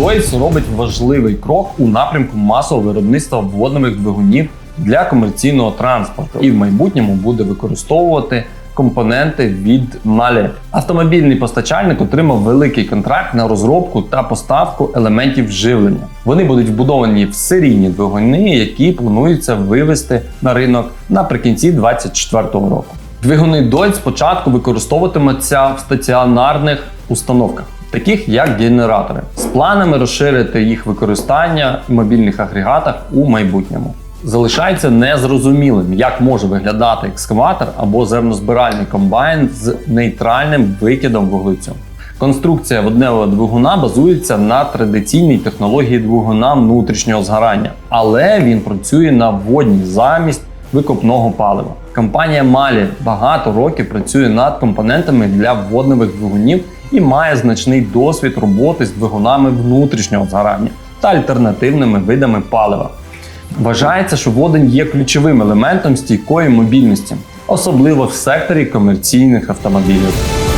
Deutz робить важливий крок у напрямку масового виробництва водневих двигунів для комерційного транспорту і в майбутньому буде використовувати компоненти від Male. Автомобільний постачальник отримав великий контракт на розробку та поставку елементів живлення. Вони будуть вбудовані в серійні двигуни, які планується вивести на ринок наприкінці 2024 року. Двигуни Deutz спочатку використовуватимуться в стаціонарних установках, таких як генератори, планами розширити їх використання в мобільних агрегатах у майбутньому. Залишається незрозумілим, як може виглядати екскаватор або зернозбиральний комбайн з нейтральним викидом вуглецю. Конструкція водневого двигуна базується на традиційній технології двигуна внутрішнього згорання, але він працює на водній замість викопного палива. Компанія Малі багато років працює над компонентами для водневих двигунів і має значний досвід роботи з двигунами внутрішнього згорання та альтернативними видами палива. Вважається, що водень є ключовим елементом стійкої мобільності, особливо в секторі комерційних автомобілів.